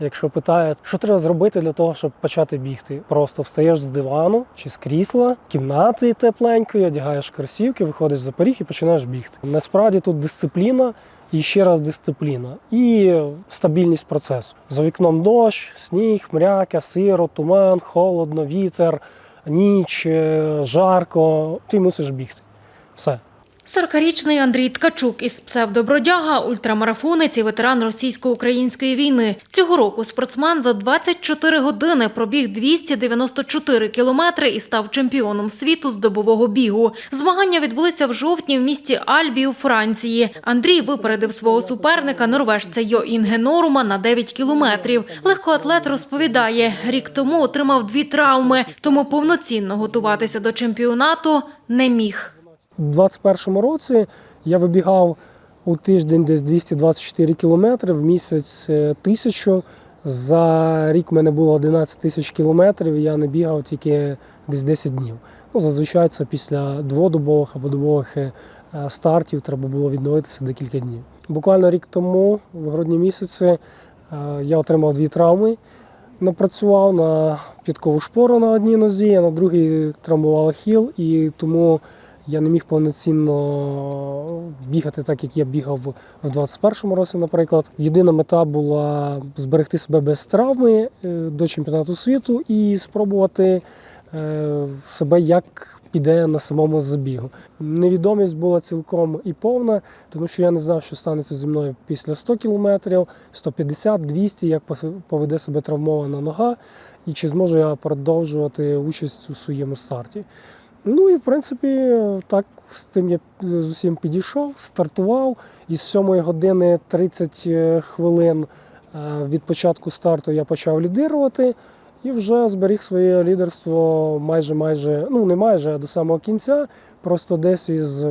Якщо питають, що треба зробити для того, щоб почати бігти, просто встаєш з дивану чи з крісла, кімнати тепленької, одягаєш кросівки, виходиш за поріг і починаєш бігти. Насправді тут дисципліна. І ще раз дисципліна і стабільність процесу. За вікном дощ, сніг, мряка, сиро, туман, холодно, вітер, ніч, е, жарко. Ти мусиш бігти. Все. 40-річний Андрій Ткачук із псевдобродяга, ультрамарафонець і ветеран російсько-української війни. Цього року спортсмен за 24 години пробіг 294 кілометри і став чемпіоном світу з добового бігу. Змагання відбулися в жовтні в місті Альбі у Франції. Андрій випередив свого суперника, норвежця Йо Інге Норума, на 9 кілометрів. Легкоатлет розповідає, рік тому отримав дві травми, тому повноцінно готуватися до чемпіонату не міг. У 2021 році я вибігав у тиждень десь 224 кілометри, в місяць е, тисячу. За рік в мене було 11 тисяч кілометрів, і я не бігав тільки десь 10 днів. Ну, зазвичай це після дводобових або добових е, стартів треба було відновитися декілька днів. Буквально рік тому, в грудні місяці, е, я отримав дві травми. Напрацював на підкову шпору на одній нозі, а на другій травмував хіл, і тому я не міг повноцінно бігати так, як я бігав в 21-му році, наприклад. Єдина мета була зберегти себе без травми е, до чемпіонату світу і спробувати е, себе як піде на самому забігу. Невідомість була цілком і повна, тому що я не знав, що станеться зі мною після 100 кілометрів, 150, 200, як поведе себе травмована нога, і чи зможу я продовжувати участь у своєму старті. Ну і в принципі, так з тим я з усім підійшов, стартував. Із 7 години 30 хвилин е, від початку старту я почав лідирувати і вже зберіг своє лідерство майже майже, ну не майже, а до самого кінця. Просто десь із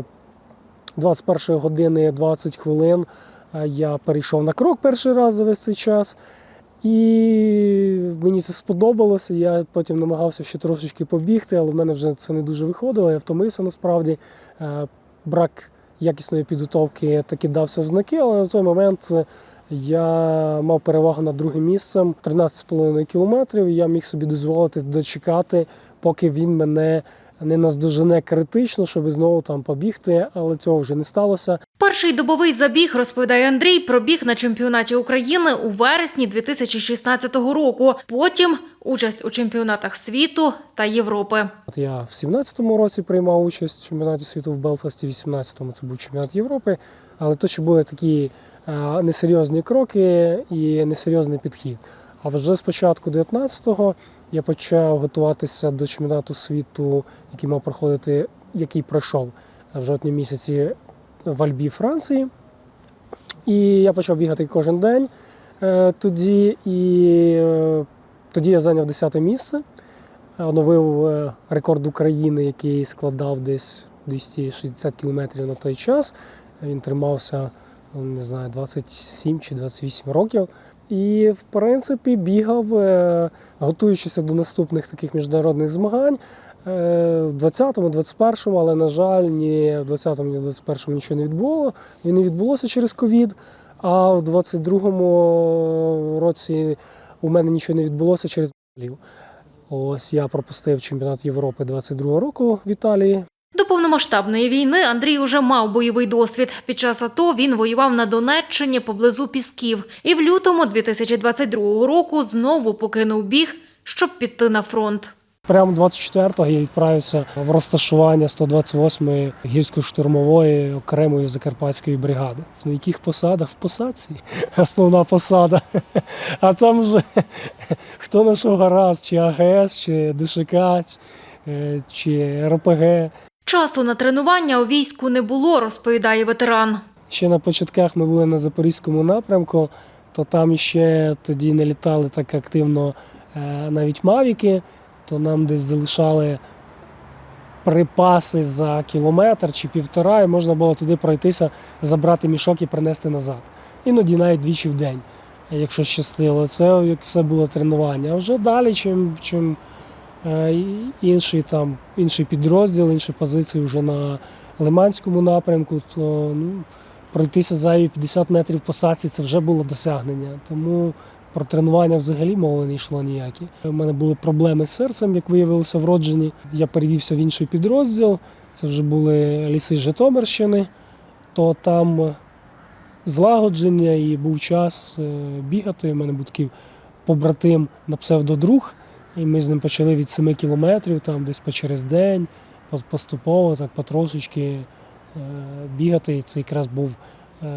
21 години 20 хвилин е, я перейшов на крок перший раз за весь цей час. І мені це сподобалося. Я потім намагався ще трошечки побігти, але в мене вже це не дуже виходило. Я втомився насправді. Е, Брак якісної підготовки таки дався в знаки, але на той момент я мав перевагу над другим місцем 13,5 кілометрів. Я міг собі дозволити дочекати, поки він мене не наздожене критично, щоб знову там побігти, але цього вже не сталося. Перший добовий забіг, розповідає Андрій, пробіг на чемпіонаті України у вересні 2016 року. Потім участь у чемпіонатах світу та Європи. От я в 17-му році приймав участь в чемпіонаті світу в Белфасті, в 18-му це був чемпіонат Європи, але то ще були такі е, несерйозні кроки і несерйозний підхід. А вже з початку 19-го я почав готуватися до чемпіонату світу, який мав проходити, який пройшов в жовтні місяці в Альбі, Франції. І я почав бігати кожен день е, тоді. І е, тоді я зайняв 10 місце, оновив е, рекорд України, який складав десь 260 кілометрів на той час. Він тримався не знаю, 27 чи 28 років. І, в принципі, бігав, е, готуючися до наступних таких міжнародних змагань е, в 20-му, 21-му, але, на жаль, ні в 20-му, ні в 21-му нічого не відбуло. І не відбулося через ковід. А в 22-му році у мене нічого не відбулося через болів. Ось я пропустив чемпіонат Європи 22-го року в Італії. До повномасштабної війни Андрій уже мав бойовий досвід. Під час АТО він воював на Донеччині поблизу Пісків. І в лютому 2022 року знову покинув біг, щоб піти на фронт. Прямо 24-го я відправився в розташування 128-ї гірсько-штурмової окремої закарпатської бригади. На яких посадах в посадці? Основна посада. А там вже хто на що гаразд, чи АГС, чи ДШК, е, чи РПГ. Часу на тренування у війську не було, розповідає ветеран. Ще на початках ми були на Запорізькому напрямку, то там ще тоді не літали так активно е, навіть мавіки, то нам десь залишали припаси за кілометр чи півтора, і можна було туди пройтися, забрати мішок і принести назад. Іноді навіть двічі в день, якщо щастило. Це як все було тренування. А вже далі, чим, чим інший, там, інший підрозділ, інші позиції вже на Лиманському напрямку, то ну, пройтися зайві 50 метрів посадці це вже було досягнення. Тому Про тренування взагалі мови не йшло ніякі. У мене були проблеми з серцем, як виявилося вроджені. Я перевівся в інший підрозділ. Це вже були ліси Житомирщини, то там злагодження і був час е, бігати. У мене був такий побратим на псевдодруг, і ми з ним почали від 7 кілометрів, там десь по через день, поступово, так потрошечки е, бігати. І це якраз був е,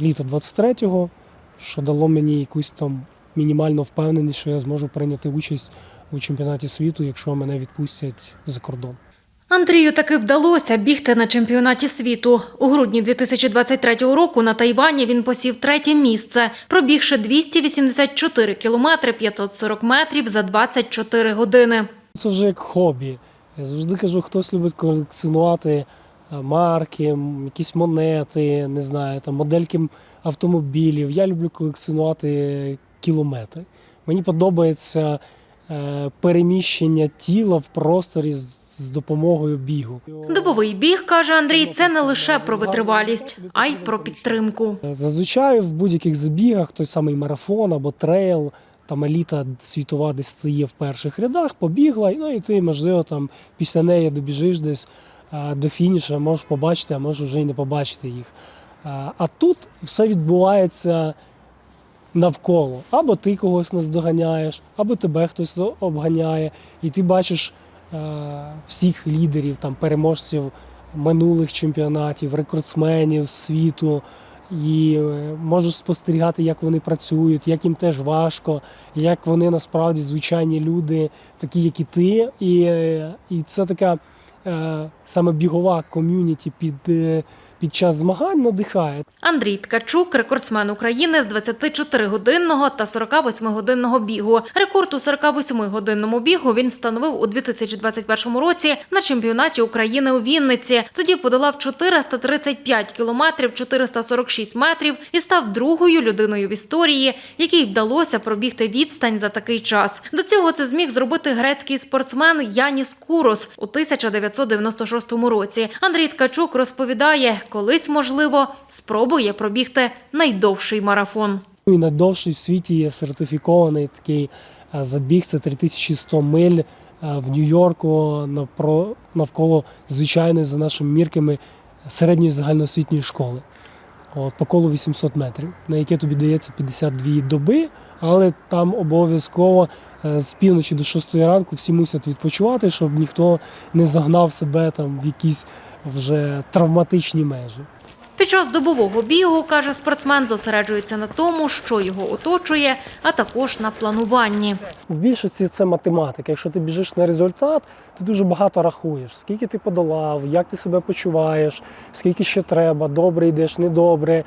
літо 23-го, що дало мені якусь там мінімальну впевненість, що я зможу прийняти участь у чемпіонаті світу, якщо мене відпустять за кордон. Андрію таки вдалося бігти на чемпіонаті світу. У грудні 2023 року на Тайвані він посів третє місце, пробігши 284 кілометри 540 метрів за 24 години. Це вже як хобі. Я завжди кажу, хтось любить колекціонувати марки, якісь монети, не знаю, там модельки автомобілів. Я люблю колекціонувати кілометри. Мені подобається е, переміщення тіла в просторі з, допомогою бігу. Добовий біг, каже Андрій, це не лише про витривалість, а й про підтримку. Зазвичай в будь-яких забігах той самий марафон або трейл, там еліта світова десь стає в перших рядах, побігла, ну і ти, можливо, там після неї добіжиш десь до фініша, можеш побачити, а можеш вже й не побачити їх. А, тут все відбувається навколо. Або ти когось наздоганяєш, або тебе хтось обганяє, і ти бачиш всіх лідерів, там, переможців минулих чемпіонатів, рекордсменів світу. І е, можеш спостерігати, як вони працюють, як їм теж важко, як вони насправді звичайні люди, такі, як і ти. І, е, і це така е, саме бігова ком'юніті під, е, під час змагань надихає. Андрій Ткачук – рекордсмен України з 24-годинного та 48-годинного бігу. Рекорд у 48-годинному бігу він встановив у 2021 році на чемпіонаті України у Вінниці. Тоді подолав 435 кілометрів 446 метрів і став другою людиною в історії, якій вдалося пробігти відстань за такий час. До цього це зміг зробити грецький спортсмен Яніс Курос у 1996 році. Андрій Ткачук розповідає, колись, можливо, спробує пробігти найдовший марафон. І найдовший в світі є сертифікований такий забіг. Це 3100 миль в Нью-Йорку навколо звичайної за нашими мірками середньої загальноосвітньої школи. От, по колу 800 метрів, на яке тобі дається 52 доби, але там обов'язково е, з півночі до 6 ранку всі мусять відпочивати, щоб ніхто не загнав себе там в якісь вже травматичні межі. Під час добового бігу, каже спортсмен, зосереджується на тому, що його оточує, а також на плануванні. В більшості це математика. Якщо ти біжиш на результат, ти дуже багато рахуєш, скільки ти подолав, як ти себе почуваєш, скільки ще треба, добре йдеш, недобре.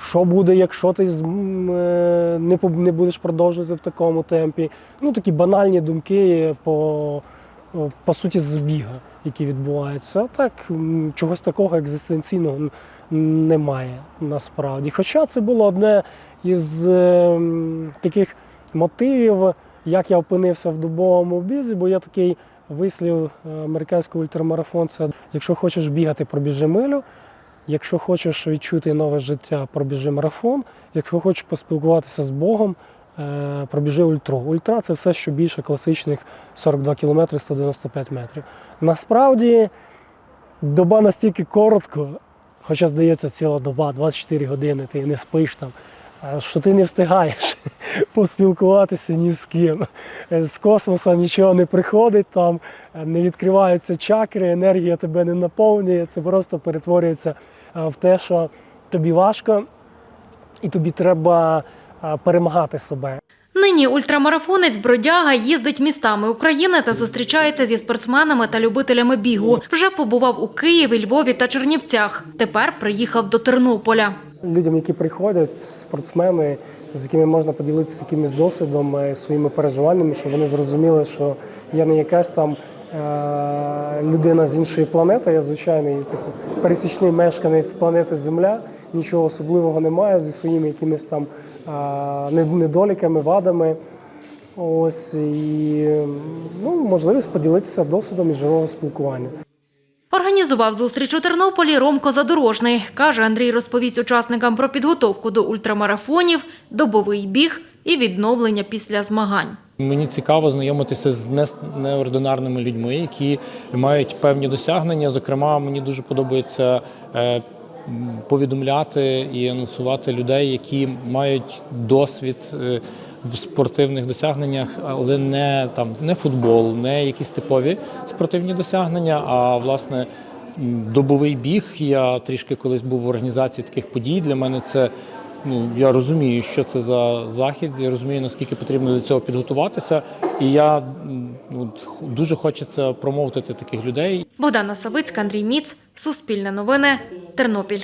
Е, Що буде, якщо ти е, не будеш продовжувати в такому темпі? Ну такі банальні думки по, по суті збіга, які відбуваються. А так чогось такого екзистенційного немає насправді. Хоча це було одне із ем, таких мотивів, як я опинився в дубовому бізі, бо я такий вислів е, американського ультрамарафонця: якщо хочеш бігати, пробіжи милю. Якщо хочеш відчути нове життя, пробіжи марафон. Якщо хочеш поспілкуватися з Богом, е, пробіжи ультро. Ультра це все, що більше класичних 42 км 195 метрів. Насправді доба настільки коротко, хоча здається ціла доба, 24 години, ти не спиш там, що ти не встигаєш поспілкуватися ні з ким. Е, З космоса нічого не приходить, там е, не відкриваються чакри, енергія тебе не наповнює, це просто перетворюється е, в те, що тобі важко, і тобі треба перемагати себе. Нині ультрамарафонець Бродяга їздить містами України та зустрічається зі спортсменами та любителями бігу. Вже побував у Києві, Львові та Чернівцях. Тепер приїхав до Тернополя. Людям, які приходять, спортсмени, з якими можна поділитися якимось досвідом, е, своїми переживаннями, щоб вони зрозуміли, що я не якась там е, людина з іншої планети, я звичайний типу, пересічний мешканець планети Земля, нічого особливого немає зі своїми якимись там е, недоліками, вадами. Ось і ну, можливість поділитися досвідом і живого спілкування. Організував зустріч у Тернополі Ромко Задорожний. Каже, Андрій розповість учасникам про підготовку до ультрамарафонів, добовий біг і відновлення після змагань. Мені цікаво знайомитися з не- неординарними людьми, які мають певні досягнення. Зокрема, мені дуже подобається е, повідомляти і анонсувати людей, які мають досвід е, в спортивних досягненнях, але не там не футбол, не якісь типові спортивні досягнення, а власне. Добовий біг. Я трішки колись був в організації таких подій. Для мене це ну я розумію, що це за захід. Я розумію, наскільки потрібно до цього підготуватися. І я от, дуже хочеться промовити таких людей. Богдана Савицька, Андрій Міц, Суспільне новини, Тернопіль.